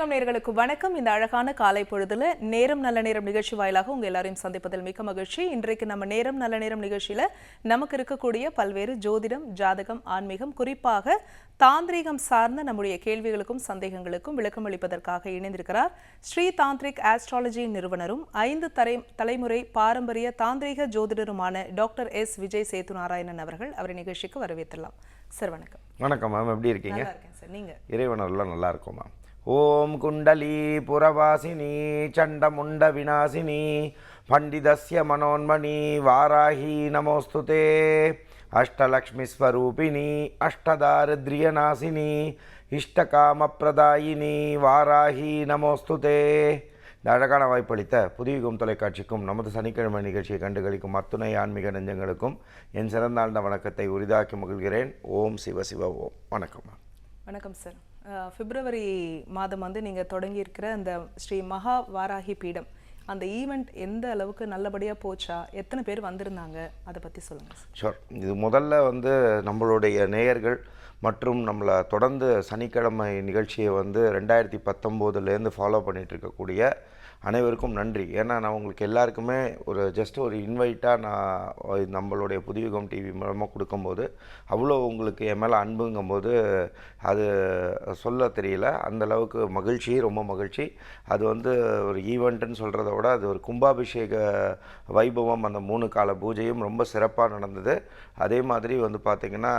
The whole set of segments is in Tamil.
புதியுகம் நேர்களுக்கு வணக்கம். இந்த அழகான காலை பொழுதுல நேரம் நல்ல நேரம் நிகழ்ச்சி வாயிலாக உங்க எல்லாரையும் சந்திப்பதில் மிக்க மகிழ்ச்சி. இன்றைக்கு நம்ம நேரம் நல்ல நேரம் நிகழ்ச்சியில நமக்கு இருக்கக்கூடிய பல்வேறு ஜோதிடம் ஜாதகம் ஆன்மீகம் குறிப்பாக தாந்திரீகம் சார்ந்த நம்முடைய கேள்விகளுக்கும் சந்தேகங்களுக்கும் விளக்கம் அளிப்பதற்காக இணைந்திருக்கிறார். ஸ்ரீ தாந்திரிக் ஆஸ்ட்ராலஜி நிறுவனரும் ஐந்து தலை தலைமுறை பாரம்பரிய தாந்திரீக ஜோதிடருமான டாக்டர் எஸ். விஜய் சேத்து நாராயணன் அவர்கள் அவரை நிகழ்ச்சிக்கு வரவேற்றலாம் சார் வணக்கம். வணக்கம் மேம். எப்படி இருக்கீங்க? இருக்கேன் சார். நல்லா இருக்கும் மேம். ஓம் குண்டலி புரவாசினி சண்டமுண்ட விநாசினி பண்டிதஸ்ய மனோன்மணி வாராகி நமோஸ்துதே. அஷ்டலக்ஷ்மிஸ்வரூபிணி அஷ்டதாரித்ரியநாசினி இஷ்டகாமப்பிரதாயினி வாராகி நமோஸ்துதே. இந்த அழகான வாய்ப்பளித்த புதியகம் தொலைக்காட்சிக்கும் நமது சனிக்கிழமை நிகழ்ச்சியை கண்டுகளிக்கும் அத்துணை ஆன்மீக நெஞ்சங்களுக்கும் என் சிறந்தாழ்ந்த வணக்கத்தை உரிதாக்கி மகிழ்கிறேன். ஓம் சிவ சிவ ஓம். வணக்கம். வணக்கம் சார். பிப்ரவரி மாதம் வந்து நீங்கள் தொடங்கியிருக்கிற அந்த ஸ்ரீ மகா வாராகி பீடம் அந்த ஈவெண்ட் எந்த அளவுக்கு நல்லபடியாக போச்சா? எத்தனை பேர் வந்திருந்தாங்க? அதை பற்றி சொல்லுங்கள் ஷோர் இது முதல்ல வந்து நம்மளுடைய நேயர்கள் மற்றும் நம்மளை தொடர்ந்து சனிக்கிழமை நிகழ்ச்சியை வந்து ரெண்டாயிரத்தி பத்தொம்போதுலேருந்து ஃபாலோ பண்ணிகிட்ருக்கக்கூடிய அனைவருக்கும் நன்றி. ஏன்னா நான் உங்களுக்கு எல்லாருக்குமே ஒரு ஜஸ்ட் ஒரு இன்வைட்டாக நான் நம்மளுடைய புதியுகம் டிவி மூலமாக கொடுக்கும்போது அவ்வளோ உங்களுக்கு என் மேலே அன்புங்கும்போது அது சொல்ல தெரியல. அந்தளவுக்கு மகிழ்ச்சி ரொம்ப மகிழ்ச்சி. அது வந்து ஒரு ஈவெண்ட்டுன்னு சொல்கிறத விட அது ஒரு கும்பாபிஷேக வைபவம் அந்த மூணு கால பூஜையும் ரொம்ப சிறப்பாக நடந்தது. அதே மாதிரி வந்து பார்த்திங்கன்னா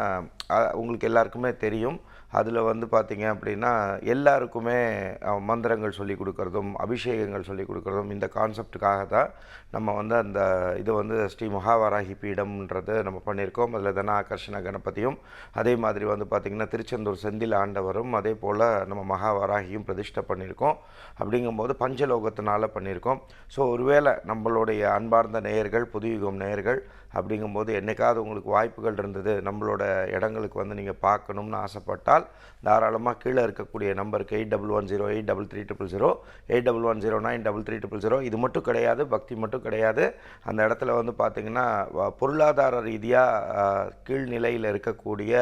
உங்களுக்கு எல்லாருக்கும் எல்லாருக்குமே தெரியும். அதில் வந்து பார்த்திங்க அப்படின்னா எல்லாருக்குமே மந்திரங்கள் சொல்லி கொடுக்கறதும் அபிஷேகங்கள் சொல்லி கொடுக்கறதும் இந்த கான்செப்டுக்காக தான் நம்ம வந்து அந்த இது வந்து ஸ்ரீ மகாவாராகி பீடம்ன்றது நம்ம பண்ணியிருக்கோம். அதில் தன ஆகர்ஷண கணபதியும் அதே மாதிரி வந்து பார்த்திங்கன்னா திருச்செந்தூர் செந்தில் ஆண்டவரும் அதே போல் நம்ம மகாவாராகியும் பிரதிஷ்டை பண்ணியிருக்கோம். அப்படிங்கும்போது பஞ்சலோகத்தினால பண்ணியிருக்கோம். ஸோ ஒருவேளை நம்மளுடைய அன்பார்ந்த நேயர்கள் புதுயுகம் நேயர்கள் அப்படிங்கும்போது என்னைக்காவது உங்களுக்கு வாய்ப்புகள் இருந்தது நம்மளோட இடங்களுக்கு வந்து நீங்கள் பார்க்கணும்னு ஆசைப்பட்டால் தாராளமாக கீழே இருக்கக்கூடிய நம்பருக்கு eight double one zero eight double three triple zero eight double one zero nine double three triple zero இது மட்டும் கிடையாது பக்தி மட்டும் கிடையாது. அந்த இடத்துல வந்து பார்த்திங்கன்னா பொருளாதார ரீதியாக கீழ்நிலையில் இருக்கக்கூடிய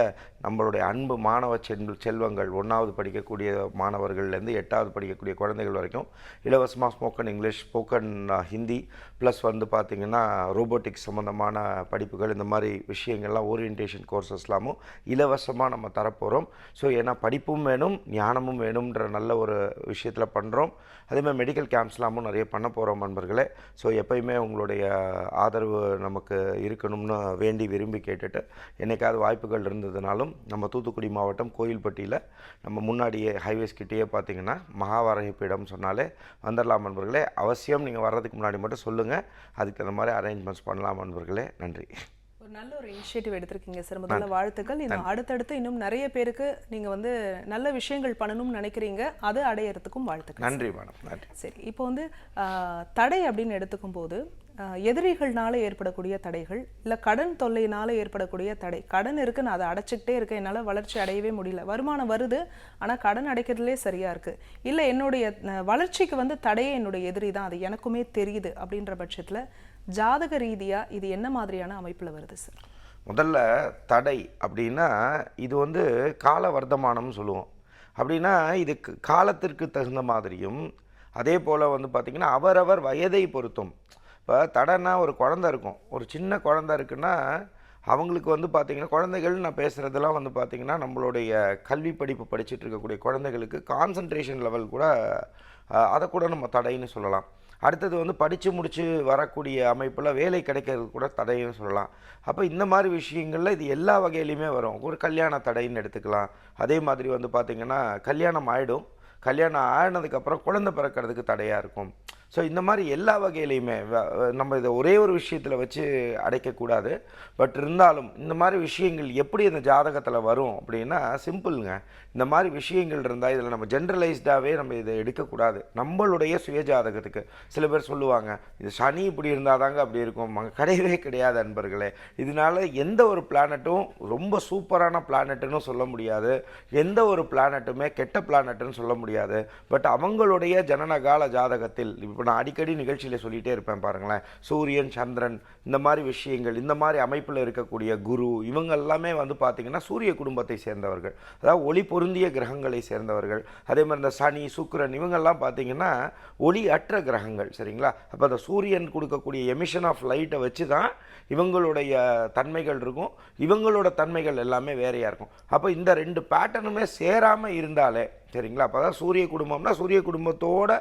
நம்மளுடைய அன்பு மாணவ செல் செல்வங்கள் ஒன்றாவது படிக்கக்கூடிய மாணவர்கள்லேருந்து எட்டாவது படிக்கக்கூடிய குழந்தைகள் வரைக்கும் இலவசமாக spoken English spoken Hindi plus வந்து பார்த்திங்கன்னா ரோபோட்டிக்ஸ் சம்மந்தமான படிப்புகள் இந்த மாதிரி விஷயங்கள்லாம் ஓரியன்டேஷன் கோர்சஸ்லாமும் இலவசமாக நம்ம தரப்போகிறோம் ஸோ ஏன்னா படிப்பும் வேணும் ஞானமும் வேணும்ன்ற நல்ல ஒரு விஷயத்தில் பண்ணுறோம் அதேமாதிரி மெடிக்கல் கேம்ப்ஸ்லாமும் நிறைய பண்ண போகிறோம் நண்பர்களே. ஸோ எப்பயுமே உங்களுடைய ஆதரவு நமக்கு இருக்கணும்னு வேண்டி விரும்பி கேட்டுட்டு என்னைக்காவது வாய்ப்புகள் இருந்ததுனாலும் நம்ம தூத்துக்குடி மாவட்டம் கோயில்பட்டியில் நம்ம முன்னாடியே ஹைவேஸ் கிட்டேயே பார்த்தீங்கன்னா மகாவாரகி பீடம் சொன்னாலே வந்துடலாம் நண்பர்களே. அவசியம் நீங்கள் வர்றதுக்கு முன்னாடி மட்டும் சொல்லுங்கள் அதுக்கு தகுந்த மாதிரி அரேஞ்ச்மெண்ட்ஸ் பண்ணலாம் நண்பர்களே. நன்றி. ஒரு நல்ல ஒரு இனிஷியேட்டிவ் எடுத்திருக்கீங்க சார். முதல்ல வாழ்த்துக்கள். இன்னும் அடுத்தடுத்து இன்னும் நிறைய பேருக்கு நீங்க வந்து நல்ல விஷயங்கள் பண்ணணும்னு நினைக்கிறீங்க. அது அடையறதுக்கும் வாழ்த்துக்கள் நன்றி மேடம். நன்றி. சரி இப்போ வந்து தடை அப்படின்னு எடுத்துக்கும் போது எதிரிகள்னால ஏற்படக்கூடிய தடைகள் இல்ல கடன் தொல்லையினால ஏற்படக்கூடிய தடை. கடன் இருக்கு நான் அதை அடைச்சிக்கிட்டே இருக்கேன். என்னால வளர்ச்சி அடையவே முடியல. வருமானம் வருது ஆனா கடன் அடைக்கிறதுலே சரியா இருக்கு. இல்ல என்னுடைய வளர்ச்சிக்கு வந்து தடையே என்னுடைய எதிரி தான். அது எனக்குமே தெரியுது அப்படின்ற பட்சத்துல ஜாதக ரீதியாக இது என்ன மாதிரியான அமைப்பில் வருது சார் முதல்ல தடை அப்படின்னா இது வந்து கால வர்த்தமானம்னு சொல்லுவோம். அப்படின்னா இது காலத்திற்கு தகுந்த மாதிரியும் அதே போல் வந்து பார்த்திங்கன்னா அவரவர் வயதை பொருத்தும். இப்போ தடைன்னா ஒரு குழந்த இருக்கும். ஒரு சின்ன குழந்த இருக்குன்னா அவங்களுக்கு வந்து பார்த்திங்கன்னா குழந்தைகள் நான் பேசுகிறதெல்லாம் வந்து பார்த்திங்கன்னா நம்மளுடைய கல்வி படிப்பு படிச்சுட்டு இருக்கக்கூடிய குழந்தைகளுக்கு கான்சன்ட்ரேஷன் லெவல் கூட அதை கூட நம்ம தடைன்னு சொல்லலாம். அடுத்தது வந்து படித்து முடித்து வரக்கூடிய அமைப்பில் வேலை கிடைக்கிறது கூட தடைன்னு சொல்லலாம். அப்போ இந்த மாதிரி விஷயங்களில் இது எல்லா வகையிலையுமே வரும். ஒரு கல்யாண தடைன்னு எடுத்துக்கலாம். அதே மாதிரி வந்து பார்த்திங்கன்னா கல்யாணம் ஆகிடும் கல்யாணம் ஆனதுக்கப்புறம் குழந்தை பிறக்கிறதுக்கு தடையாக இருக்கும். ஸோ இந்த மாதிரி எல்லா வகையிலையுமே வ- நம்ம இதை ஒரே ஒரு விஷயத்தில் வச்சு அடைக்கக்கூடாது. பட் இருந்தாலும் இந்த மாதிரி விஷயங்கள் எப்படி இந்த ஜாதகத்தில் வரும் அப்படின்னா சிம்பிளுங்க. இந்த மாதிரி விஷயங்கள் இருந்தால் இதில் நம்ம ஜென்ரலைஸ்டாகவே நம்ம இதை எடுக்கக்கூடாது. நம்மளுடைய சுய ஜாதகத்துக்கு. சில பேர் சொல்லுவாங்க இது சனி இப்படி இருந்தால் தாங்க அப்படி இருக்கும். அங்க கிடையவே கிடையாது அன்பர்களே. இதனால எந்த ஒரு பிளானட்டும் ரொம்ப சூப்பரான பிளானட்டுன்னு சொல்ல முடியாது. எந்த ஒரு பிளானட்டுமே கெட்ட பிளானட்டுன்னு சொல்ல முடியாது. பட் அவங்களுடைய ஜனனகால ஜாதகத்தில் இப்போ நான் அடிக்கடி நிகழ்ச்சியில் சொல்லிகிட்டே இருப்பேன் பாருங்களேன். சூரியன் சந்திரன் இந்த மாதிரி விஷயங்கள் இந்த மாதிரி அமைப்பில் இருக்கக்கூடிய குரு இவங்க எல்லாமே வந்து பார்த்திங்கன்னா சூரிய குடும்பத்தை சேர்ந்தவர்கள். அதாவது ஒளி பொருந்திய கிரகங்களை சேர்ந்தவர்கள். அதே மாதிரி இந்த சனி சுக்கரன் இவங்கெல்லாம் பார்த்திங்கன்னா ஒளி அற்ற கிரகங்கள் சரிங்களா? அப்போ அந்த சூரியன் கொடுக்கக்கூடிய எமிஷன் ஆஃப் லைட்டை வச்சு தான் இவங்களுடைய தன்மைகள் இருக்கும். இவங்களோட தன்மைகள் எல்லாமே வேறையாக இருக்கும். அப்போ இந்த ரெண்டு பேட்டர்னுமே சேராமல் இருந்தாலே சரிங்களா? அப்போ தான் சூரிய குடும்பம்னா சூரிய குடும்பத்தோட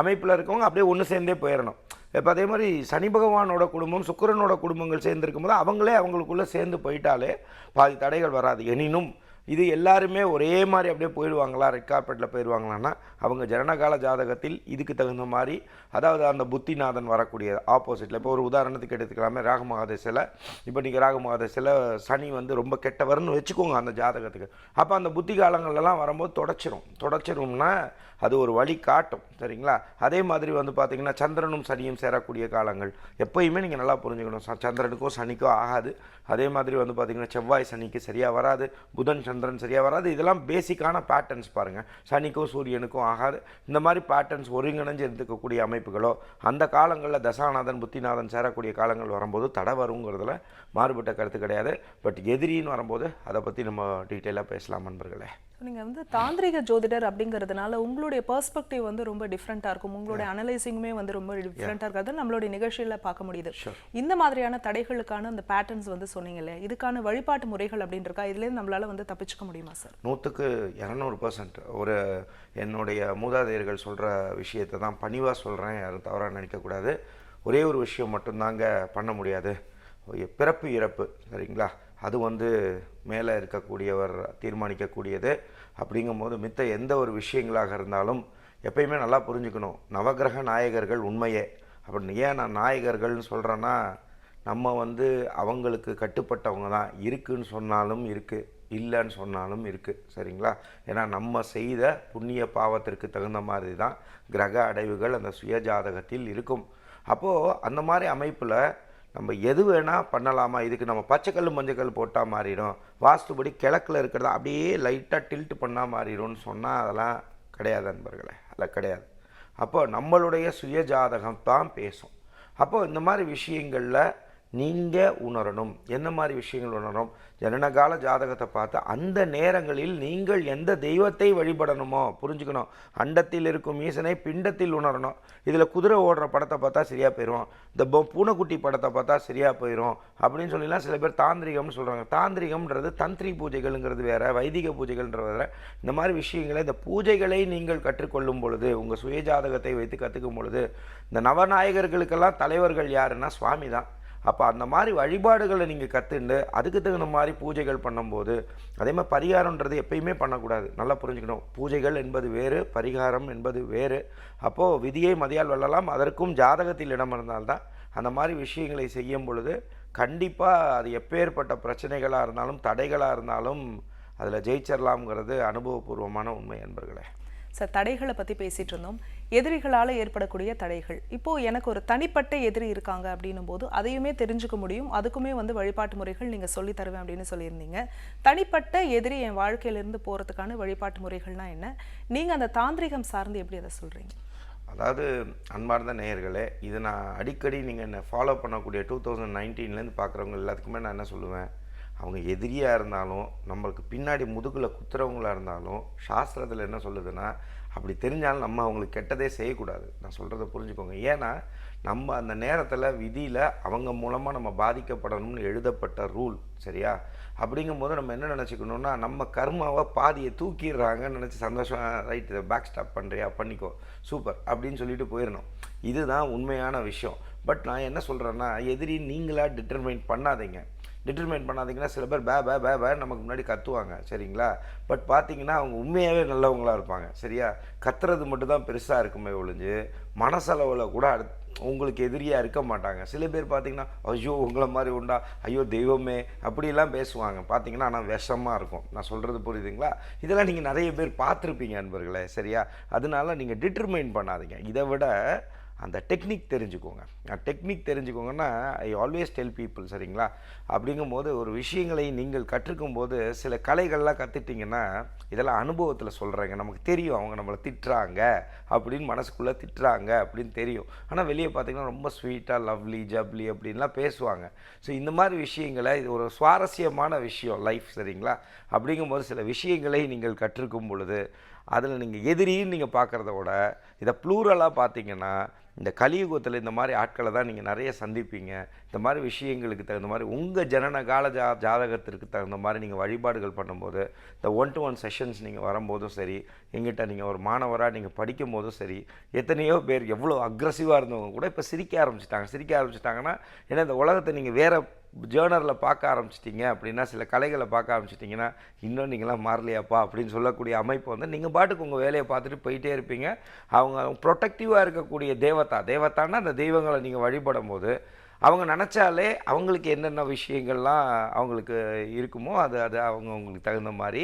அமைப்பில் இருக்கவங்க அப்படியே ஒன்று சேர்ந்தே போயிடணும் இப்போ அதே மாதிரி சனி பகவானோட குடும்பம் சுக்கரனோட குடும்பங்கள் சேர்ந்துருக்கும் போது அவங்களே அவங்களுக்குள்ளே சேர்ந்து போயிட்டாலே பாதி தடைகள் வராது. எனினும் இது எல்லாருமே ஒரே மாதிரி அப்படியே போயிடுவாங்களா? ரெட் கார்பெட்டில் போயிடுவாங்களான்னா அவங்க ஜனனகால ஜாதகத்தில் இதுக்கு தகுந்த மாதிரி அதாவது அந்த புத்திநாதன் வரக்கூடிய ஆப்போசிட்டில் இப்போ ஒரு உதாரணத்துக்கு எடுத்துக்கலாமே ராகமகாதேசில் இப்போ நீங்கள் ராகமகாதேசில் சனி வந்து ரொம்ப கெட்டவர்னு வச்சுக்கோங்க அந்த ஜாதகத்துக்கு. அப்போ அந்த புத்தி காலங்கள்லாம் வரும்போது தொடச்சிரும். தொடச்சிரும்னா அது ஒரு வழி காட்டும் சரிங்களா? அதே மாதிரி வந்து பார்த்தீங்கன்னா சந்திரனும் சனியும் சேரக்கூடிய காலங்கள். எப்பயுமே நீங்கள் நல்லா புரிஞ்சுக்கணும். ச- சந்திரனுக்கும் சனிக்கும் ஆகாது. அதே மாதிரி வந்து பார்த்தீங்கன்னா செவ்வாய் சனிக்கு சரியாக வராது. புதன் சந்திரன் சரியாக வராது. இதெல்லாம் பேசிக்கான பேட்டர்ன்ஸ் பாருங்கள் சனிக்கும் சூரியனுக்கும் ஆகாது. இந்த மாதிரி பேட்டர்ன்ஸ் ஒருங்கிணைஞ்சு இருக்கக்கூடிய அமைப்புகளோ அந்த காலங்களில் தசாநாதன் புத்திநாதன் சேரக்கூடிய காலங்கள் வரும்போது தடை வருங்கிறதுல மாறுபட்ட கருத்து கிடையாது. பட் எதிரின்னு வரும்போது அதை பற்றி நம்ம டீட்டெயிலாக பேசலாம் நண்பர்களே. நீங்க வந்து தாந்திரிக ஜோதிடர் அப்படிங்கிறதுனால உங்களுடைய பெர்ஸ்பெக்டிவ் வந்து ரொம்ப டிஃப்ரெண்ட்டாக இருக்கும். உங்களுடைய அனலைசிங்குமே வந்து ரொம்ப டிஃப்ரெண்ட்டாக இருக்கிறது நம்மளுடைய நிகழ்ச்சியில பார்க்க முடியுது. இந்த மாதிரியான தடைகளுக்கான அந்த பேட்டர்ன்ஸ் வந்து சொன்னீங்கல்ல இதுக்கான வழிபாட்டு முறைகள் அப்படின்னு இருக்கா இதுலேருந்து நம்மளால வந்து தப்பிச்சுக்க முடியுமா சார் நூற்றுக்கு இரநூறு பர்சன்ட் ஒரு என்னுடைய மூதாதையர்கள் சொல்கிற விஷயத்தை தான் பணிவாக சொல்கிறேன் யாரும் தவறாக நினைக்கக்கூடாது ஒரே ஒரு விஷயம் மட்டும்தாங்க பண்ண முடியாது. பிறப்பு இறப்பு சரிங்களா? அது வந்து மேலே இருக்கக்கூடியவர் தீர்மானிக்கக்கூடியது அப்படிங்கும்போது மித்த எந்த ஒரு விஷயங்களாக இருந்தாலும் எப்பயுமே நல்லா புரிஞ்சுக்கணும். நவக்கிரக நாயகர்கள் உண்மையே. அப்படின்னு ஏன் நான் நாயகர்கள்னு சொல்கிறேன்னா நம்ம வந்து அவங்களுக்கு கட்டுப்பட்டவங்க தான். இருக்குன்னு சொன்னாலும் இருக்குது இல்லைன்னு சொன்னாலும் இருக்குது சரிங்களா? ஏன்னா நம்ம செய்த புண்ணிய பாவத்திற்கு தகுந்த மாதிரி தான் கிரக அடைவுகள் அந்த சுயஜாதகத்தில் இருக்கும். அப்போது அந்த மாதிரி அமைப்பில் நம்ம எது வேணால் பண்ணலாமா? இதுக்கு நம்ம பச்சைக்கல் மஞ்சக்கல் போட்டால் மாறிடும். வாஸ்துபடி கிழக்கில் இருக்கிறத அப்படியே லைட்டாக டில்ட் பண்ணால் மாறிடும்னு சொன்னால் அதெல்லாம் கிடையாது நண்பர்களே. அதில் கிடையாது. அப்போ நம்மளுடைய சுயஜாதகம் தான் பேசும். அப்போது இந்த மாதிரி விஷயங்களில் நீங்கள் உணரணும். என்ன மாதிரி விஷயங்கள் உணரணும்? ஜனனகால ஜாதகத்தை பார்த்து அந்த நேரங்களில் நீங்கள் எந்த தெய்வத்தை வழிபடணுமோ? புரிஞ்சுக்கணும். அண்டத்தில் இருக்கும் ஈசனை பிண்டத்தில் உணரணும். இதில் குதிரை ஓடுற படத்தை பார்த்தா சரியாக போயிடும் இந்த பொ- பூனைக்குட்டி படத்தை பார்த்தா சரியாக போயிடும் அப்படின்னு சொல்லிலாம் சில பேர் தாந்திரிகம்னு சொல்கிறாங்க தாந்திரிகம்ன்றது தந்திரி பூஜைகள்ங்கிறது வேறு வைதிக பூஜைகள்ன்றது வேறு. இந்த மாதிரி விஷயங்களை இந்த பூஜைகளை நீங்கள் கற்றுக்கொள்ளும் பொழுது உங்கள் சுயஜாதகத்தை வைத்து கற்றுக்கும் பொழுது இந்த நவநாயகர்களுக்கெல்லாம் தலைவர்கள் யாருன்னா சுவாமி தான் அப்போ அந்த மாதிரி வழிபாடுகளை நீங்கள் கற்றுண்டு அதுக்கு தகுந்த மாதிரி பூஜைகள் பண்ணும்போது அதே மாதிரி பரிகாரம்ன்றது எப்பயுமே பண்ணக்கூடாது. நல்லா புரிஞ்சுக்கணும். பூஜைகள் என்பது வேறு பரிகாரம் என்பது வேறு. அப்போது விதியை மதியால் வெல்லலாம் அதற்கும் ஜாதகத்தில் இடம் இருந்தால்தான் அந்த மாதிரி விஷயங்களை செய்யும் பொழுது கண்டிப்பாக அது எப்பேற்பட்ட பிரச்சனைகளாக இருந்தாலும் தடைகளாக இருந்தாலும் அதில் ஜெயிச்சிடலாம்ங்கிறது அனுபவபூர்வமான உண்மை என்பர்களே சார் தடைகளை பற்றி பேசிகிட்டு இருந்தோம். எதிரிகளால் ஏற்படக்கூடிய தடைகள். இப்போது எனக்கு ஒரு தனிப்பட்ட எதிரி இருக்காங்க அப்படின்னும் போது அதையுமே தெரிஞ்சுக்க முடியும். அதுக்குமே வந்து வழிபாட்டு முறைகள் நீங்கள் சொல்லி தருவேன் அப்படின்னு சொல்லியிருந்தீங்க. தனிப்பட்ட எதிரி என் வாழ்க்கையில இருந்து வழிபாட்டு முறைகள்னால் என்ன? நீங்கள் அந்த தாந்திரிகம் சார்ந்து எப்படி அதை சொல்கிறீங்க அதாவது அன்பார்ந்த நேயர்களே இது நான் அடிக்கடி நீங்கள் என்னை ஃபாலோ பண்ணக்கூடிய டூ தௌசண்ட் நைன்டீன்லேருந்து பார்க்குறவங்க எல்லாத்துக்குமே நான் என்ன சொல்லுவேன்? அவங்க எதிரியாக இருந்தாலும் நம்மளுக்கு பின்னாடி முதுகில் குத்துறவங்களாக இருந்தாலும் சாஸ்திரத்தில் என்ன சொல்லுதுன்னா அப்படி தெரிஞ்சாலும் நம்ம அவங்களுக்கு கெட்டதே செய்யக்கூடாது. நான் சொல்கிறத புரிஞ்சுக்கோங்க. ஏன்னா நம்ம அந்த நேரத்தில் விதியில் அவங்க மூலமாக நம்ம பாதிக்கப்படணும்னு எழுதப்பட்ட ரூல் சரியா? அப்படிங்கும்போது நம்ம என்ன நினச்சிக்கணும்னா நம்ம கர்மாவை பாதியை தூக்கிடுறாங்கன்னு நினச்சி சந்தோஷம் ரைட்டு பேக் ஸ்டாப் பண்ணுறியா பண்ணிக்கோ. சூப்பர். அப்படின்னு சொல்லிட்டு போயிடணும். இதுதான் உண்மையான விஷயம். பட் நான் என்ன சொல்கிறேன்னா எதிரி நீங்களாக டிட்டர்மைன் பண்ணாதீங்க. டிட்டர்மைன் பண்ணாதீங்கன்னா சில பேர் பே பே பே பே நமக்கு முன்னாடி கத்துவாங்க. சரிங்களா? பட் பார்த்தீங்கன்னா அவங்க உண்மையாகவே நல்லவங்களா இருப்பாங்க. சரியா? கத்துறது மட்டும் தான் பெருசாக இருக்குமே ஒழிஞ்சு மனசளவில் கூட உங்களுக்கு எதிரியாக இருக்க மாட்டாங்க. சில பேர் பார்த்தீங்கன்னா ஐயோ உங்களை மாதிரி உண்டா? ஐயோ தெய்வமே அப்படிலாம் பேசுவாங்க. பார்த்தீங்கன்னா ஆனால் விஷமாக இருக்கும். நான் சொல்கிறது புரியுதுங்களா? இதெல்லாம் நீங்கள் நிறைய பேர் பார்த்துருப்பீங்க அன்பர்களே. சரியா? அதனால நீங்கள் டிட்டர்மைன் பண்ணாதீங்க. இதை விட அந்த டெக்னிக் தெரிஞ்சுக்கோங்க. டெக்னிக் தெரிஞ்சுக்கோங்கன்னா ஐ ஆல்வேஸ் டெல் பீப்புள் சரிங்களா? அப்படிங்கும்போது ஒரு விஷயங்களை நீங்கள் கற்றுக்கும் போது சில கலைகள்லாம் கற்றுட்டிங்கன்னா இதெல்லாம் அனுபவத்தில் சொல்கிறாங்க நமக்கு தெரியும் அவங்க நம்மளை திட்டுறாங்க அப்படின்னு மனசுக்குள்ளே திட்டுறாங்க அப்படின்னு தெரியும். ஆனால் வெளியே பார்த்தீங்கன்னா ரொம்ப ஸ்வீட்டாக லவ்லி ஜப்லி அப்படின்லாம் பேசுவாங்க. ஸோ இந்த மாதிரி விஷயங்களை இது ஒரு சுவாரஸ்யமான விஷயம் லைஃப் சரிங்களா? அப்படிங்கும்போது சில விஷயங்களை நீங்கள் கற்றுக்கும் பொழுது அதில் நீங்கள் எதிரின்னு நீங்கள் பார்க்குறத விட இதை ப்ளூரலாக பார்த்தீங்கன்னா இந்த கலியுகத்தில் இந்த மாதிரி ஆட்களை தான் நீங்கள் நிறைய சந்திப்பீங்க. இந்த மாதிரி விஷயங்களுக்கு தகுந்த மாதிரி உங்கள் ஜனன கால ஜா ஜாதகத்திற்கு தகுந்த மாதிரி நீங்கள் வழிபாடுகள் பண்ணும்போது இந்த ஒன் டு ஒன் செஷன்ஸ் நீங்கள் வரும்போதும் சரி எங்கிட்ட நீங்கள் ஒரு மாணவராக நீங்கள் படிக்கும் போதும் சரி எத்தனையோ பேர் எவ்வளோ அக்ரஸிவாக இருந்தவங்க கூட இப்போ சிரிக்க ஆரம்பிச்சிட்டாங்க. சிரிக்க ஆரம்பிச்சிட்டாங்கன்னா ஏன்னா இந்த உலகத்தை நீங்கள் வேறு ஜேர்னரில் பார்க்க ஆரம்பிச்சிட்டிங்க அப்படின்னா சில கலைகளை பார்க்க ஆரம்பிச்சிட்டிங்கன்னா இன்னும் நீங்களாம் மாறலையாப்பா அப்படின்னு சொல்லக்கூடிய அமைப்பு வந்து நீங்கள் பாட்டுக்கு உங்கள் வேலையை பார்த்துட்டு போயிட்டே இருப்பீங்க. அவங்க ப்ரொடெக்டிவாக இருக்கக்கூடிய தேவதா தேவதான்னா அந்த தெய்வங்களை நீங்கள் வழிபடும் போது அவங்க நினச்சாலே அவங்களுக்கு என்னென்ன விஷயங்கள்லாம் அவங்களுக்கு இருக்குமோ அது அது அவங்க அவங்களுக்கு தகுந்த மாதிரி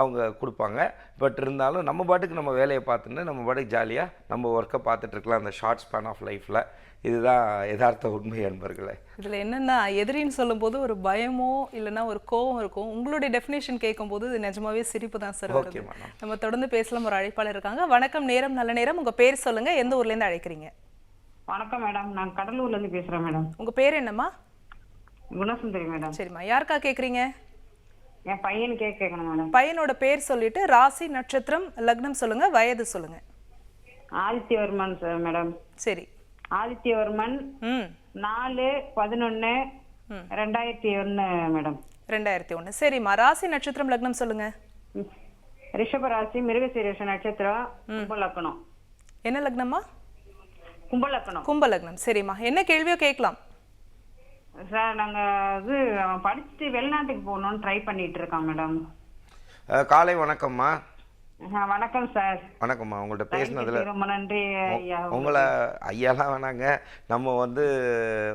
அவங்க கொடுப்பாங்க. பட் இருந்தாலும் நம்ம பாட்டுக்கு நம்ம வேலையை பார்த்துட்டு நம்ம பாட்டுக்கு ஜாலியாக நம்ம ஒர்க்கை பார்த்துட்ருக்கலாம் அந்த ஷார்ட் ஸ்பேன் ஆஃப் லைஃப்பில் இதுதான் யதார்த்த உண்மை என்பர்களே இதுல என்னன்னா எதிரின்னு சொல்லும்போது ஒரு பயமோ இல்லைன்னா ஒரு கோவம் இருக்கும். உங்களுடைய டெஃபினேஷன் கேட்கும்போது இது நிஜமாவே சிரிப்பு தான் சார் வருது. ஓகே நம்ம தொடர்ந்து பேசலாம் ஒரு அழைப்பாளர் இருக்காங்க. வணக்கம் நேரம் நல்ல நேரம். உங்க பேர் சொல்லுங்க எந்த ஊர்ல இருந்து அழைக்கிறீங்க? வணக்கம் மேடம் நான் கடலூர்ல இருந்து பேசுறேன் மேடம். உங்க பேர் என்னம்மா? குணசுந்தரி மேடம். சரிம்மா யாருக்கா கேக்குறீங்க என் பையனுக்கே கேட்கணும் மேடம். பையனோட பேர் சொல்லிட்டு ராசி நட்சத்திரம் லக்னம் சொல்லுங்க வயது சொல்லுங்க. Adityavarman sir madam. சரி. ஆதித்யவர்மன் ம். நாலு பதினொன்னு ரெண்டாயிரத்தி ஒன்னு மேடம். ரெண்டாயிரத்தி ஒண்ணு சரிம்மா. ராசி நட்சத்திரம் லக்னம் சொல்லுங்க. ம். ரிஷபராசி மிருகசீரேஷ நட்சத்திரம் கும்பலக்கணம் என்ன லக்னம்மா? கும்பலக்கணம் கும்ப லக்னம். சரிம்மா. என்ன கேள்வியோ கேட்கலாம். சார் நாங்க இது படிச்சுட்டு வெளிநாட்டுக்கு போகணும்னு ட்ரை பண்ணிட்டு இருக்கான் மேடம். காலை வணக்கம்மா. வணக்கம் சார். வணக்கம்மா. உங்கள்கிட்ட பேசினதில் ரொம்ப நன்றி ஐயா உங்களை ஐயாலாம் வேணாங்க. நம்ம வந்து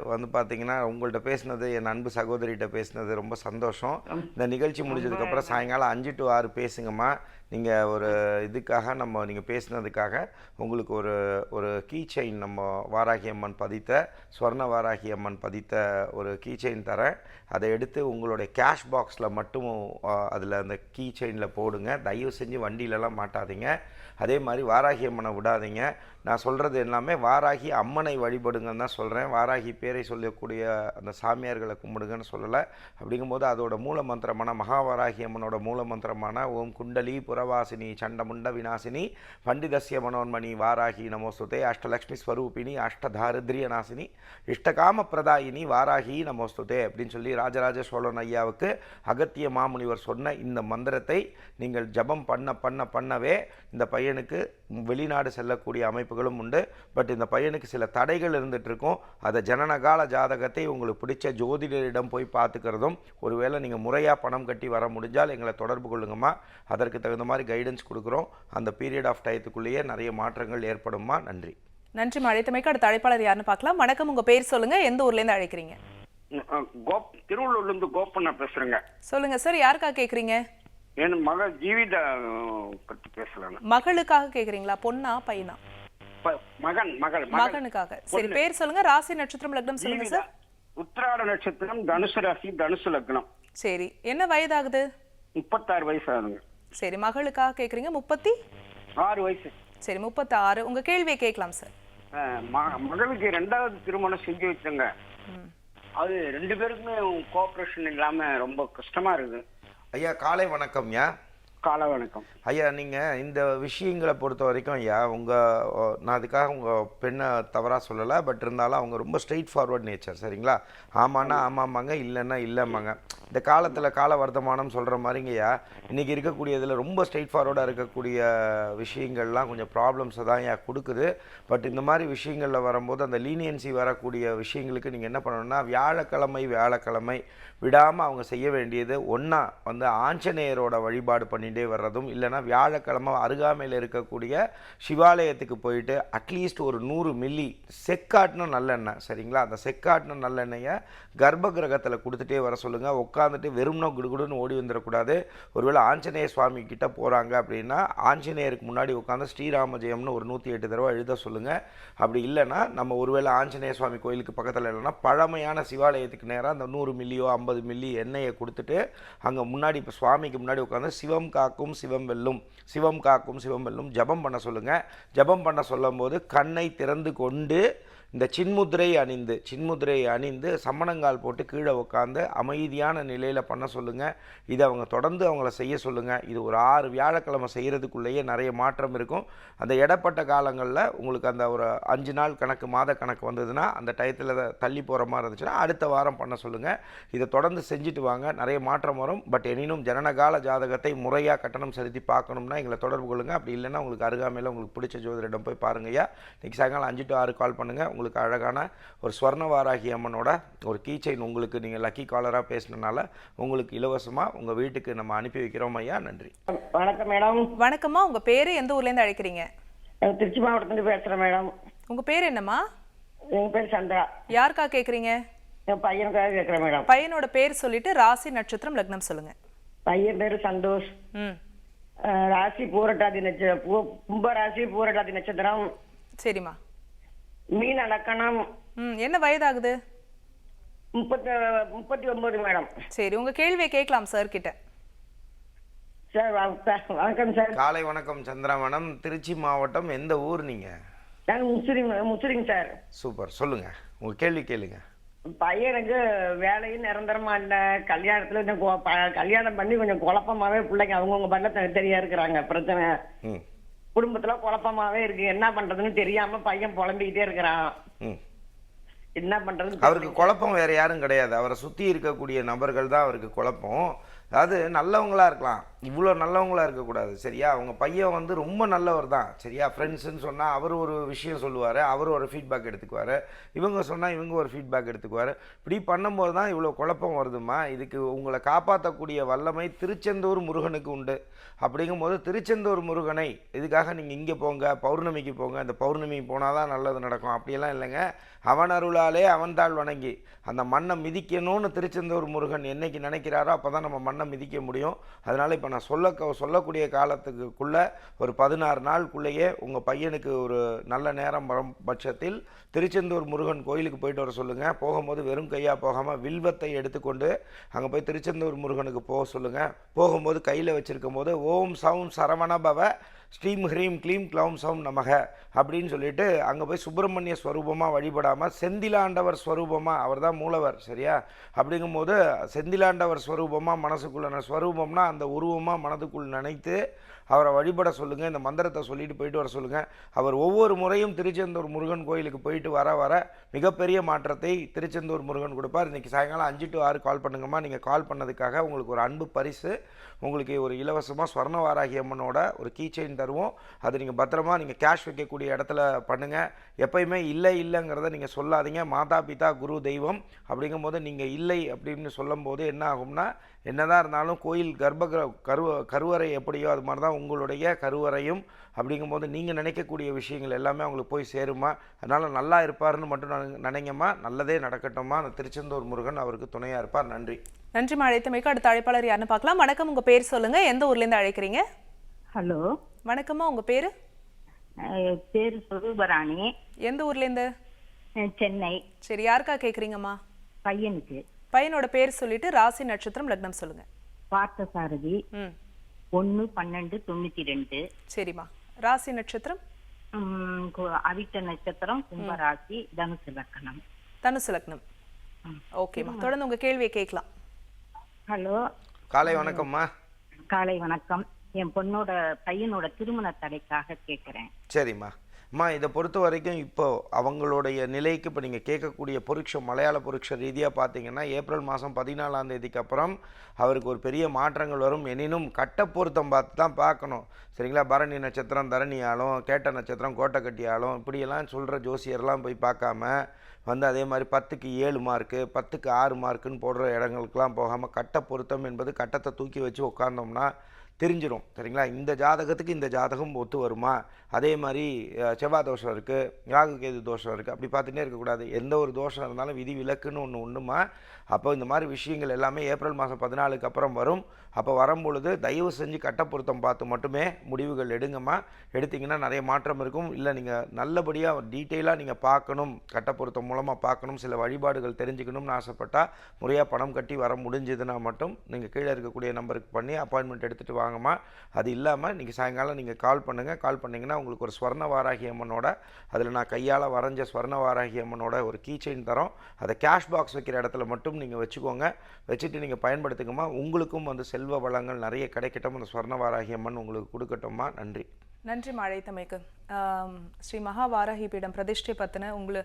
வந்து பார்த்தீங்கன்னா உங்கள்கிட்ட பேசினது என் அன்பு சகோதரிகிட்ட பேசினது ரொம்ப சந்தோஷம். இந்த நிகழ்ச்சி முடிஞ்சதுக்கப்புறம் சாயங்காலம் அஞ்சு டு ஆறு பேசுங்கம்மா. நீங்கள் ஒரு இதுக்காக நம்ம நீங்கள் பேசுனதுக்காக உங்களுக்கு ஒரு ஒரு கீ செயின் நம்ம வாராகி அம்மன் பதித்த ஸ்வர்ண வாராகி அம்மன் பதித்த ஒரு கீ செயின் தரேன். அதை எடுத்து உங்களுடைய கேஷ் பாக்ஸில் மட்டும் அதில் அந்த கீ செயினில் போடுங்க. தயவு செஞ்சு வண்டியிலலாம் மாட்டாதீங்க. அதே மாதிரி வாராகி அம்மனை விடாதீங்க. நான் சொல்கிறது எல்லாமே வாராகி அம்மனை வழிபடுங்கன்னு தான் சொல்கிறேன் வாராகி பேரை சொல்லக்கூடிய அந்த சாமியார்களை கும்பிடுங்கன்னு சொல்லலை. அப்படிங்கும்போது அதோட மூல மந்திரமான மகாவாராகி அம்மனோட மூல மந்திரமான ஓம் குண்டலி புறவாசினி சண்டமுண்ட விநாசினி பண்டிதசிய மனோன்மணி வாராகி நமோஸ்துதே அஷ்டலக்ஷ்மி ஸ்வரூபிணி அஷ்டதாரித்ரிய நாசினி இஷ்டகாம பிரதாயினி வாராகி நமோஸ்துதே அப்படின்னு சொல்லி ராஜராஜ சோழன் ஐயாவுக்கு அகத்திய மாமுனிவர் சொன்ன இந்த மந்திரத்தை நீங்கள் ஜபம் பண்ண பண்ண பண்ணவே இந்த பையன் பையனுக்கு வெளிநாடு செல்லக்கூடிய அமைப்புகளும் உண்டு. பட் இந்த பையனுக்கு சில தடைகள் இருந்துட்டு இருக்கும் அதை ஜனனகால ஜாதகத்தை உங்களுக்கு பிடிச்ச ஜோதிடரிடம் போய் பார்த்துக்கிறதும் ஒருவேளை நீங்கள் முறையாக பணம் கட்டி வர முடிஞ்சால் எங்களை தொடர்பு கொள்ளுங்கம்மா. அதற்கு தகுந்த மாதிரி கைடன்ஸ் கொடுக்குறோம். அந்த பீரியட் ஆஃப் டயத்துக்குள்ளேயே நிறைய மாற்றங்கள் ஏற்படுமா நன்றி. நன்றி அழைத்தமைக்கு அடுத்த அழைப்பாளர் யாருன்னு பார்க்கலாம். வணக்கம். உங்க பேர் சொல்லுங்க. எந்த ஊர்ல இருந்து அழைக்கிறீங்க கோப் திருவள்ளூர்ல இருந்து கோப்பண்ணா பேசுறேங்க. சொல்லுங்க. சார் யாருக்கா கேக்குறீங்க? என் மக ஜீவிதா பத்தி பேசலாங்க மகளுக்காக கேக்குறீங்களா? பொண்ணா பையனா? மகன் மகள் மகன் மகனுக்காக. சரி பேர் சொல்லுங்க. ராசி நட்சத்திரம் லக்னம் சொல்லுங்க சார். உத்திராட நட்சத்திரம் தனுசு ராசி தனுசு லக்னம். சரி. என்ன வயதாகுது? முப்பத்தாறு வயசு ஆகுதுங்க சரி மகளுக்காக கேக்குறீங்க. முப்பத்தி? ஆறு வயசு. சரி முப்பத்தி ஆறு உங்க கேள்வியை கேட்கலாம் சார். மகளுக்கு ரெண்டாவது திருமணம் செஞ்சு வச்சங்க. அது ரெண்டு பேருக்குமே கோஆபரேஷன் இல்லாம ரொம்ப கஷ்டமா இருக்குது. ஐயா காலை வணக்கம்யா. கால வணக்கம். ஐயா நீங்கள் இந்த விஷயங்களை பொறுத்த வரைக்கும் ஐயா உங்கள் நான் அதுக்காக உங்கள் பெண்ணை தவறாக சொல்லலை பட் இருந்தாலும் அவங்க ரொம்ப ஸ்ட்ரெயிட் ஃபார்வர்ட் நேச்சர் சரிங்களா? ஆமான்னா ஆமாம்பாங்க இல்லைன்னா இல்லைம்பாங்க இந்த காலத்தில் கால வர்த்தமானம் சொல்கிற மாதிரிங்கய்யா இன்றைக்கி இருக்கக்கூடியதில் ரொம்ப ஸ்ட்ரெயிட் ஃபார்வர்டாக இருக்கக்கூடிய விஷயங்கள்லாம் கொஞ்சம் ப்ராப்ளம்ஸை தான் ஐயா கொடுக்குது. பட் இந்த மாதிரி விஷயங்களில் வரும்போது அந்த லீனியன்சி வரக்கூடிய விஷயங்களுக்கு நீங்கள் என்ன பண்ணணும்னா வியாழக்கிழமை வியாழக்கிழமை விடாமல் அவங்க செய்ய வேண்டியது ஒன்றா வந்து ஆஞ்சநேயரோட வழிபாடு பண்ணிகிட்டே வர்றதும் இல்லைன்னா வியாழக்கிழமை அருகாமையில் இருக்கக்கூடிய சிவாலயத்துக்கு போயிட்டு அட்லீஸ்ட் ஒரு நூறு மில்லி செக்காட்டின நல்லெண்ணெய் சரிங்களா? அந்த செக்காட்டின நல்லெண்ணெயை கர்ப்ப கிரகத்தில் கொடுத்துட்டே வர சொல்லுங்கள் உட்காந்துட்டு வெறும்னா குடுகுடுன்னு ஓடி வந்துடக்கூடாது. ஒருவேளை ஆஞ்சநேய சுவாமி கிட்டே போகிறாங்க அப்படின்னா ஆஞ்சநேயருக்கு முன்னாடி உட்காந்து ஸ்ரீராம ஜெயம்னு ஒரு நூற்றி எட்டு தடவை எழுத சொல்லுங்கள் அப்படி இல்லைன்னா நம்ம ஒருவேளை ஆஞ்சநேய சுவாமி கோயிலுக்கு பக்கத்தில் இல்லைன்னா பழமையான சிவாலயத்துக்கு நேராக அந்த நூறு மில்லியோ ஐம்பது மில்லி எண்ணெயை கொடுத்துட்டு அங்கே முன்னாடி இப்போ சுவாமிக்கு முன்னாடி உட்காந்து சிவம் காக்கும் சிவம் வெல்லும் சிவம் காக்கும் சிவம் வெல்லும் ஜபம் பண்ண சொல்லுங்கள் ஜபம் பண்ண சொல்லும்போது கண்ணை திறந்து கொண்டு இந்த சின்முதிரை அணிந்து சின்முதிரை அணிந்து சம்மணங்கால் போட்டு கீழே உட்காந்து அமைதியான நிலையில் பண்ண சொல்லுங்கள் இதை அவங்க தொடர்ந்து அவங்கள செய்ய சொல்லுங்கள் இது ஒரு ஆறு வியாழக்கிழமை செய்கிறதுக்குள்ளேயே நிறைய மாற்றம் இருக்கும். அந்த இடப்பட்ட காலங்களில் உங்களுக்கு அந்த ஒரு அஞ்சு நாள் கணக்கு மாத கணக்கு வந்ததுன்னா அந்த டயத்தில் தள்ளி போகிற மாதிரி இருந்துச்சுன்னா அடுத்த வாரம் பண்ண சொல்லுங்கள் இதை தொடர்ந்து செஞ்சுட்டு வாங்க. நிறைய மாற்றம் வரும். பட் எனினும் ஜனனகால ஜாதகத்தை முறையாக கட்டணம் செலுத்தி பார்க்கணும்னா எங்களை தொடர்பு கொள்ளுங்கள் அப்படி இல்லைன்னா உங்களுக்கு அருகாமையில் உங்களுக்கு பிடிச்ச ஜோதிடம் போய் பாருங்கய்யா. நெக்ஸ்ட் சாயங்காலம் அஞ்சு டு ஆறு கால் பண்ணுங்கள் உங்களுக்கு அழகான ஒரு ஸ்வர்ண வாராகி அம்மனோட ஒரு கீ செயின் உங்களுக்கு நீங்கள் லக்கி காலராக பேசினனால உங்களுக்கு இலவசமாக உங்கள் வீட்டுக்கு நம்ம அனுப்பி வைக்கிறோம் ஐயா. நன்றி. வணக்கம் மேடம். வணக்கம்மா. உங்க பேரு எந்த ஊர்ல இருந்து அழைக்கிறீங்க? திருச்சி மாவட்டத்துலேருந்து பேசுகிறேன் மேடம். உங்க பேர் என்னம்மா? எங்கள் பேர் சந்திரா. யாருக்கா கேக்குறீங்க? என் பையனுக்காக கேட்குறேன் மேடம். பையனோட பேர் சொல்லிட்டு ராசி நட்சத்திரம் லக்னம் சொல்லுங்க. பையன் பேர் சந்தோஷ். ராசி பூரட்டாதி நட்சத்திரம் கும்ப ராசி பூரட்டாதி நட்சத்திரம். சரிம்மா. மீன் அலக்கணம் ம் என்ன வயதாகுது? முப்பத்தி முப்பத்தி ஒன்பது மேடம். சரி உங்க கேள்வியை கேட்கலாம் சார் கிட்ட. சார் வணக்கம் சார் காலை வணக்கம் சந்திரவனம் திருச்சி மாவட்டம் எந்த ஊர் நீங்கள் நான் முஸ்லீம் முஸ்லீம் சார் சூப்பர் சொல்லுங்கள் உங்கள் கேள்வி கேளுங்க. பையனுக்கு வேலையும் நிரந்தரமா இல்ல. கல்யாணத்துல கல்யாணம் பண்ணி கொஞ்சம் குழப்பமாவே பிள்ளைங்க அவங்கவுங்க பண்ண தனித்தனியா இருக்கிறாங்க. பிரச்சனை. ம். குடும்பத்துல குழப்பமாவே இருக்கு. என்ன பண்றதுன்னு தெரியாம பையன் புலம்பிக்கிட்டே இருக்கிறான். என்ன பண்றது அவருக்கு குழப்பம் வேற யாரும் கிடையாது. அவரை சுற்றி இருக்கக்கூடிய நபர்கள் தான் அவருக்கு குழப்பம். அதாவது நல்லவங்களாக இருக்கலாம். இவ்வளோ நல்லவங்களா இருக்கக்கூடாது. சரியா? அவங்க பையன் வந்து ரொம்ப நல்லவர் தான். சரியா? ஃப்ரெண்ட்ஸுன்னு சொன்னால் அவர் ஒரு விஷயம் சொல்லுவார். அவர் ஒரு ஃபீட்பேக் எடுத்துக்குவார். இவங்க சொன்னால் இவங்க ஒரு ஃபீட்பேக் எடுத்துக்குவார். இப்படி பண்ணும்போது தான் இவ்வளோ குழப்பம் வருதுமா இதுக்கு உங்களை காப்பாற்றக்கூடிய வல்லமை திருச்செந்தூர் முருகனுக்கு உண்டு. அப்படிங்கும்போது திருச்செந்தூர் முருகனை இதுக்காக நீங்கள் இங்கே போங்க பௌர்ணமிக்கு போங்க. அந்த பௌர்ணமி போனால் தான் நல்லது நடக்கும். அப்படியெல்லாம் இல்லைங்க. அவன் அருளாலே அவன் தாழ் வணங்கி அந்த மண்ணை மிதிக்கணும்னு திருச்செந்தூர் முருகன் என்னைக்கு நினைக்கிறாரோ அப்போ தான் நம்ம மண்ணை மிதிக்க முடியும். அதனால் இப்போ நான் சொல்ல சொல்லக்கூடிய காலத்துக்குள்ளே ஒரு பதினாறு நாளுக்குள்ளேயே உங்கள் பையனுக்கு ஒரு நல்ல நேரம் வரும் பட்சத்தில் திருச்செந்தூர் முருகன் கோயிலுக்கு போயிட்டு வர சொல்லுங்கள் போகும்போது வெறும் கையாக போகாமல் வில்வத்தை எடுத்துக்கொண்டு அங்கே போய் திருச்செந்தூர் முருகனுக்கு போக சொல்லுங்கள் போகும்போது கையில் வச்சுருக்கும் போது ஓம் சவுன் சரவண பவ ஸ்ரீம் ஹ்ரீம் க்ளீம் க்ளௌம் சௌம் நமக அப்படின்னு சொல்லிட்டு அங்கே போய் சுப்பிரமணிய ஸ்வரூபமாக வழிபடாமல் செந்திலாண்டவர் ஸ்வரூபமாக அவர் தான் மூலவர் சரியா? அப்படிங்கும்போது செந்திலாண்டவர் ஸ்வரூபமாக மனசுக்குள்ள ஸ்வரூபம்னா அந்த உருவமாக மனதுக்குள் நினைத்து அவரை வழிபட சொல்லுங்கள் இந்த மந்திரத்தை சொல்லிட்டு போயிட்டு வர சொல்லுங்கள் அவர் ஒவ்வொரு முறையும் திருச்செந்தூர் முருகன் கோயிலுக்கு போயிட்டு வர வர மிகப்பெரிய மாற்றத்தை திருச்செந்தூர் முருகன் கொடுப்பார். இன்றைக்கி சாயங்காலம் அஞ்சு டு ஆறு கால் பண்ணுங்கம்மா. நீங்கள் கால் பண்ணதுக்காக உங்களுக்கு ஒரு அன்பு பரிசு உங்களுக்கு ஒரு இலவசமாக ஸ்வர்ணவாராகி அம்மனோட ஒரு கீச்செயின் தருவோம். அது நீங்கள் பத்திரமா நீங்கள் கேஷ் வைக்கக்கூடிய இடத்துல பண்ணுங்கள் எப்பயுமே இல்லை இல்லைங்கிறத நீங்கள் சொல்லாதீங்க. மாதா பிதா குரு தெய்வம் அப்படிங்கும்போது நீங்கள் இல்லை அப்படின்னு சொல்லும்போது என்ன ஆகும்னா என்னதான் இருந்தாலும் கோயில் கர்ப்ப கிர- கருவ கருவறை எப்படியோ அது மாதிரி தான் உங்களுடைய கருவறையும் அப்படிங்கும்போது நீங்கள் நினைக்கக்கூடிய விஷயங்கள் எல்லாமே அவங்களுக்கு போய் சேருமா? அதனால் நல்லா இருப்பாருன்னு மட்டும் நினை- நினைங்கம்மா. நல்லதே நடக்கட்டும்மா. அந்த திருச்செந்தூர் முருகன் அவருக்கு துணையாக இருப்பார். நன்றி. நன்றிம்மா அழைத்தமைக்கு அடுத்த அழைப்பாளர் யாருன்னு பார்க்கலாம். வணக்கம். உங்க பேர் சொல்லுங்க. எந்த ஊர்ல இருந்து அழைக்கிறீங்க? ஹலோ. வணக்கம்மா. உங்க பேரு? பேரு சுரூபராணி. எந்த ஊர்ல இருந்து? அஹ் சென்னை. சரி யாருக்கா கேக்குறீங்கம்மா? பையனுக்கு. பையனோட பேர் சொல்லிட்டு ராசி நட்சத்திரம் லக்னம் சொல்லுங்க. பார்த்தசாரதி. ம் ஒன்னு பன்னெண்டு தொண்ணூத்தி ரெண்டு. சரிம்மா. ராசி நட்சத்திரம்? அவிட்ட நட்சத்திரம் கும்பராசி தனுசு லக்கணம். தனுசு லக்னம். ஓகேம்மா. தொடர்ந்து உங்க கேள்வியை கேட்கலாம். ஹலோ. காலை வணக்கம்மா. காலை வணக்கம். என் பொண்ணோட பையனோட திருமண தடைக்காக கேக்குறேன். சரிம்மா. அம்மா இதை பொறுத்த வரைக்கும் இப்போ அவங்களுடைய நிலைக்கு இப்போ நீங்கள் கேட்கக்கூடிய பொருட்சம் மலையாள பொருட்ச ரீதியாக பார்த்தீங்கன்னா ஏப்ரல் மாதம் பதினாலாம் தேதிக்கு அப்புறம் அவருக்கு ஒரு பெரிய மாற்றங்கள் வரும். எனினும் கட்ட பொருத்தம் பார்த்து தான் பார்க்கணும். சரிங்களா? பரணி நட்சத்திரம் தரணியாலும் கேட்ட நட்சத்திரம் கோட்டை கட்டியாலும் இப்படியெல்லாம் சொல்கிற ஜோசியர்லாம் போய் பார்க்காம வந்து அதே மாதிரி பத்துக்கு ஏழு மார்க்கு பத்துக்கு ஆறு மார்க்குன்னு போடுற இடங்களுக்கெல்லாம் போகாமல் கட்ட பொருத்தம் என்பது கட்டத்தை தூக்கி வச்சு உட்கார்ந்தோம்னா தெரிஞ்சிடும். சரிங்களா? இந்த ஜாதகத்துக்கு இந்த ஜாதகம் ஒத்து வருமா? அதே மாதிரி செவ்வாய் தோஷம் இருக்குது ராகு கேது தோஷம் இருக்குது அப்படி பார்த்துட்டே இருக்கக்கூடாது. எந்த ஒரு தோஷம் இருந்தாலும் விதி விலக்குன்னு ஒன்று உண்டுமா? அப்போ இந்த மாதிரி விஷயங்கள் எல்லாமே ஏப்ரல் மாதம் பதினாலுக்கு அப்புறம் வரும். அப்போ வரும்பொழுது தயவு செஞ்சு கட்ட பொருத்தம் பார்த்து மட்டுமே முடிவுகள் எடுங்கம்மா. எடுத்திங்கன்னா நிறைய மாற்றம் இருக்கும். இல்லை நீங்கள் நல்லபடியாக டீட்டெயிலாக நீங்கள் பார்க்கணும். கட்ட பொருத்தம் மூலமாக பார்க்கணும். சில வழிபாடுகள் தெரிஞ்சுக்கணும்னு ஆசைப்பட்டால் முறையாக பணம் கட்டி வர முடிஞ்சதுன்னா மட்டும் நீங்கள் கீழே இருக்கக்கூடிய நம்பருக்கு பண்ணி அப்பாயின்மெண்ட் எடுத்துகிட்டு வாங்கம்மா அது இல்லாமல் நீங்கள் சாயங்காலம் நீங்கள் கால் பண்ணுங்கள் கால் பண்ணிங்கன்னா உங்களுக்கு ஒரு ஸ்வர்ண வாராகி அம்மனோட அதில் நான் கையால் வரைஞ்ச ஸ்வர்ண வாராகி அம்மனோட ஒரு கீச்செயின் தரோம். அதை கேஷ் பாக்ஸ் வைக்கிற இடத்துல மட்டும் நீங்கள் வச்சுக்கோங்க. வச்சுட்டு நீங்கள் பயன்படுத்துங்கம்மா உங்களுக்கும் வந்து செல்வ வளங்கள் நிறைய கிடைக்கட்டும். அந்த ஸ்வர்ண வாராகி அம்மன் உங்களுக்கு கொடுக்கட்டும்மா. நன்றி. நன்றி அழைத்தமைக்கு ஆம், ஸ்ரீ மகாவாராகி பீடம் பிரதிஷ்டை பற்றின உங்களை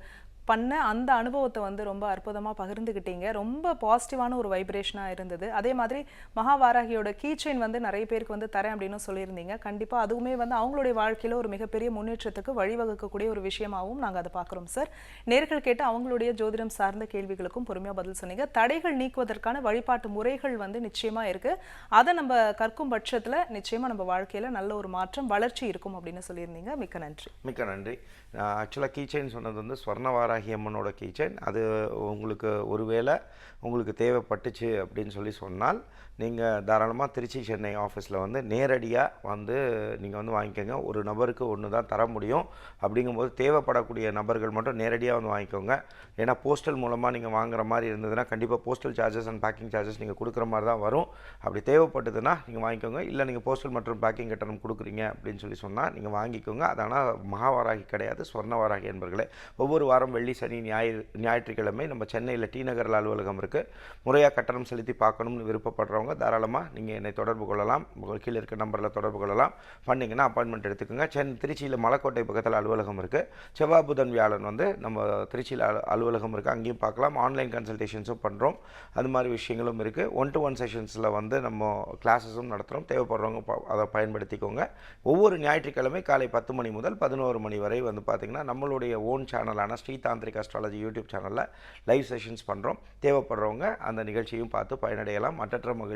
பண்ண அந்த அனுபவத்தை வந்து ரொம்ப அற்புதமாக பகிர்ந்துக்கிட்டீங்க ரொம்ப பாசிட்டிவான ஒரு வைப்ரேஷனாக இருந்தது. அதே மாதிரி மகாவாராகியோட கீச்செயின் வந்து நிறைய பேருக்கு வந்து தரேன் அப்படின்னு சொல்லியிருந்தீங்க. கண்டிப்பாக அதுவுமே வந்து அவங்களுடைய வாழ்க்கையில் ஒரு மிகப்பெரிய முன்னேற்றத்துக்கு வழிவகுக்கக்கூடிய ஒரு விஷயமாகவும் நாங்கள் அதை பார்க்குறோம் சார் நேர்கள் கேட்டு அவங்களுடைய ஜோதிடம் சார்ந்த கேள்விகளுக்கும் பொறுமையாக பதில் சொன்னீங்க. தடைகள் நீக்குவதற்கான வழிபாட்டு முறைகள் வந்து நிச்சயமாக இருக்குது அதை நம்ம கற்கும் பட்சத்தில் நிச்சயமாக நம்ம வாழ்க்கையில் நல்ல ஒரு மாற்றம் வளர்ச்சி இருக்கும் அப்படின்னு சொல்லியிருந்தீங்க. மிக்க நன்றி. மிக்க நன்றி. ஆக்சுவலாக கீச்சைன் சொன்னது வந்து ஸ்வர்ணவாராகி அம்மனோட கீச்சைன் அது உங்களுக்கு ஒருவேளை உங்களுக்கு தேவைப்பட்டுச்சு அப்படின்னு சொல்லி சொன்னால் நீங்கள் தாராளமாக திருச்சி சென்னை ஆஃபீஸில் வந்து நேரடியாக வந்து நீங்கள் வந்து வாங்கிக்கோங்க. ஒரு நபருக்கு ஒன்று தான் தர முடியும். அப்படிங்கும்போது தேவைப்படக்கூடிய நபர்கள் மட்டும் நேரடியாக வந்து வாங்கிக்கோங்க. ஏன்னா போஸ்டல் மூலமாக நீங்கள் வாங்குற மாதிரி இருந்ததுன்னா கண்டிப்பாக postal charges and packing charges நீங்கள் கொடுக்குற மாதிரி தான் வரும். அப்படி தேவைப்பட்டதுன்னா நீங்கள் வாங்கிக்கோங்க. இல்லை நீங்கள் போஸ்டல் மற்றும் பேக்கிங் கட்டணம் கொடுக்குறீங்க அப்படின்னு சொல்லி சொன்னால் நீங்கள் வாங்கிக்கோங்க. அது ஆனால் மகாவாராகி கிடையாது. ஸ்வர்ணவாராகி என்பர்களே. ஒவ்வொரு வாரம் வெள்ளி சனி ஞாயிறு ஞாயிற்றுக்கிழமை நம்ம சென்னையில் டி நகரில் அலுவலகம் இருக்குது முறையாக கட்டணம் செலுத்தி பார்க்கணும்னு விருப்பப்படுறவங்க தாராளமாக நீங்கள் என்னை தொடர்பு கொள்ளலாம். உங்கள் கீழே இருக்க நம்பரில் தொடர்பு கொள்ளலாம். பண்ணிங்கன்னா அப்பாயின்மெண்ட் எடுத்துக்கோங்க. சென்னை திருச்சியில் மலைக்கோட்டை பக்கத்தில் அலுவலகம் இருக்குது செவ்வாய் புதன் வியாழன் வந்து நம்ம திருச்சியில் அலுவலகம் இருக்குது அங்கேயும் பார்க்கலாம். ஆன்லைன் கன்சல்டேஷன்ஸும் பண்ணுறோம் அது மாதிரி விஷயங்களும் இருக்குது ஒன் டு ஒன் செஷன்ஸில் வந்து நம்ம கிளாஸஸும் நடத்துகிறோம் தேவைப்படுறவங்க ப- அதை பயன்படுத்திக்கோங்க. ஒவ்வொரு ஞாயிற்றுக்கிழமை காலை பத்து மணி முதல் பதினோரு மணி வரை வந்து பார்த்திங்கன்னா நம்மளுடைய ஓன் சேனலான ஸ்ரீ தாந்திரிக் அஸ்ட்ராலஜி யூடியூப் சேனலில் லைவ் செஷன்ஸ் பண்ணுறோம் தேவைப்படுறவங்க அந்த நிகழ்ச்சியும் பார்த்து பயனடையலாம். மற்றற்ற மகிழ்ச்சி